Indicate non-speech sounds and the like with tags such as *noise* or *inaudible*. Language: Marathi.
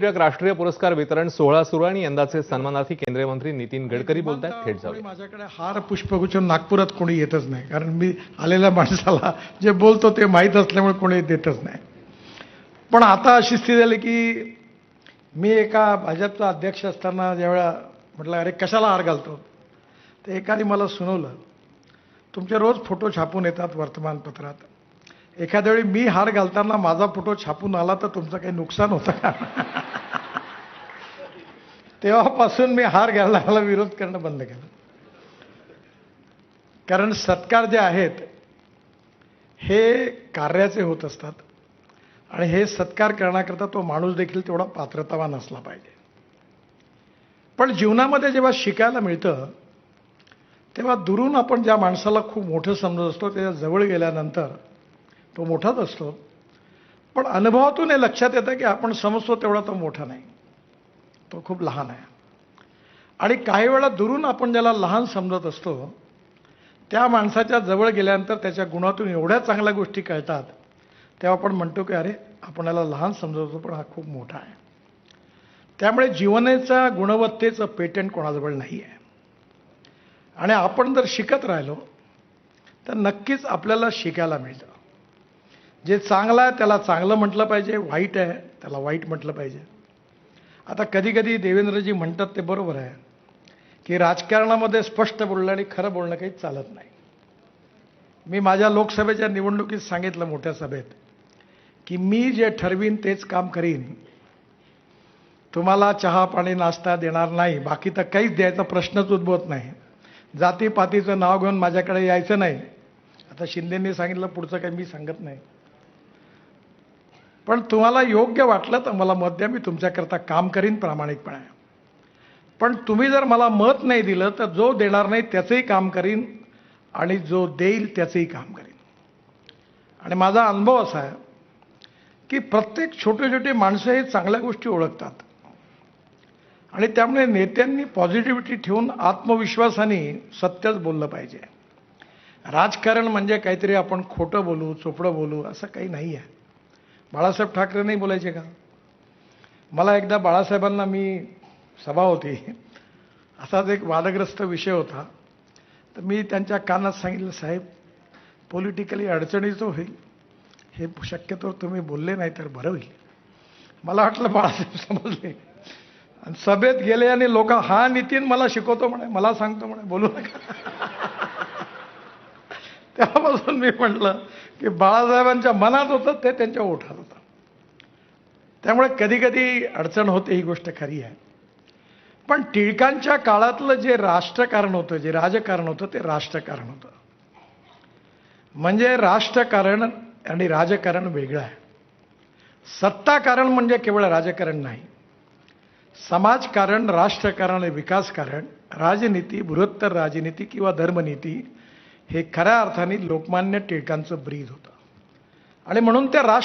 राष्ट्रीय पुरस्कार वितरण सोहळा सुरू आणि यंदाचे सन्मानार्थी केंद्रीय मंत्री नितीन गडकरी बोलत आहेत थेट जाऊया. माझ्याकडे हार पुष्पगुच्छ नागपुरात कोणी येतच नाही. कारण मी आलेल्या माणसाला जे बोलतो ते माहीत असल्यामुळे कोणी देतच नाही. पण आता अशी स्थिती झाली की मी एका भाजपचा अध्यक्ष असताना ज्यावेळा म्हटलं अरे कशाला हार घालतो? तर एकाने मला सुनवलं तुमचे रोज फोटो छापून येतात वर्तमानपत्रात. एखाद्या वेळी मी हार घालताना माझा फोटो छापून आला तर तुमचं काही नुकसान होतं का? *laughs* तेव्हापासून मी हार घालण्याला विरोध करणं बंद केलं. कारण सत्कार जे आहेत हे कार्याचे होत असतात. आणि हे सत्कार करण्याकरता तो माणूस देखील तेवढा पात्रतावान असला पाहिजे. पण जीवनामध्ये जेव्हा शिकायला मिळतं तेव्हा दुरून आपण ज्या माणसाला खूप मोठं समजत असतो त्याच्याजवळ गेल्यानंतर तो मोठाच असतो. पण अनुभवातून हे लक्षात येतं की आपण समजतो तेवढा तो मोठा नाही. तो खूप लहान आहे. आणि काही वेळा दुरून आपण ज्याला लहान समजत असतो त्या माणसाच्या जवळ गेल्यानंतर त्याच्या गुणातून एवढ्या चांगल्या गोष्टी कळतात तेव्हा आपण म्हणतो की अरे आपण याला लहान समजत होतो पण हा खूप मोठा आहे. त्यामुळे जीवनाच्या गुणवत्तेचं पेटंट कोणाजवळ नाही आहे. आणि आपण जर शिकत राहिलो तर नक्कीच आपल्याला शिकायला मिळतं. जे चांगलं आहे त्याला चांगलं म्हटलं पाहिजे वाईट आहे त्याला वाईट म्हटलं पाहिजे. आता कधी कधी देवेंद्रजी म्हणतात ते बरोबर आहे की राजकारणामध्ये स्पष्ट बोलणं आणि खरं बोलणं काही चालत नाही. मी माझ्या लोकसभेच्या निवडणुकीत सांगितलं मोठ्या सभेत की मी जे ठरवीन तेच काम करीन. तुम्हाला चहा पाणी नाश्ता देणार नाही बाकी तर काहीच द्यायचा प्रश्नच उद्भवत नाही. जातीपातीचं नाव घेऊन माझ्याकडे यायचं नाही. आता शिंदेंनी सांगितलं पुढचं काही मी सांगत नाही. पण तुम्हाला योग्य वाटलं तर मला मत द्या मी तुमच्याकरता काम करीन प्रामाणिकपणे. पण तुम्ही जर मला मत नाही दिलं तर जो देणार नाही त्याचंही काम करीन आणि जो देईल त्याचंही काम करीन. आणि माझा अनुभव असा आहे की प्रत्येक छोटे छोटे माणसं हे चांगल्या गोष्टी ओळखतात. आणि त्यामुळे नेत्यांनी पॉझिटिव्हिटी ठेवून आत्मविश्वासाने सत्यच बोललं पाहिजे. राजकारण म्हणजे काहीतरी आपण खोटं बोलू चोपडं बोलू असं काही नाही आहे. बाळासाहेब ठाकरे नाही बोलायचे का? मला एकदा बाळासाहेबांना मी सभा होती. असाच एक वादग्रस्त विषय होता. तर मी त्यांच्या कानात सांगितलं साहेब पॉलिटिकली अडचणीचं होईल. हे शक्यतो तुम्ही बोलले नाही तर बरं होईल. मला वाटलं बाळासाहेब समजले. आणि सभेत गेले आणि लोक हा नितीन मला शिकवतो म्हणे मला सांगतो म्हणे बोलू नका. त्यापासून मी म्हटलं की बाळासाहेबांच्या मनात होतं ते त्यांच्या ओठात होतं. त्यामुळे कधीकधी अडचण होते ही गोष्ट खरी आहे. पण टिळकांच्या काळातलं जे राष्ट्रकारण होतं जे राजकारण होतं ते राष्ट्रकारण होतं. म्हणजे राष्ट्रकारण आणि राजकारण वेगळं आहे. सत्ताकारण म्हणजे केवळ राजकारण नाही. समाजकारण राष्ट्रकारण विकासकारण राजनीती बृहत्तर राजनीती किंवा धर्मनीती हे खऱ्या अर्थाने लोकमान्य टिळकांचं ब्रीद होतं. आणि म्हणून त्या राष्ट्र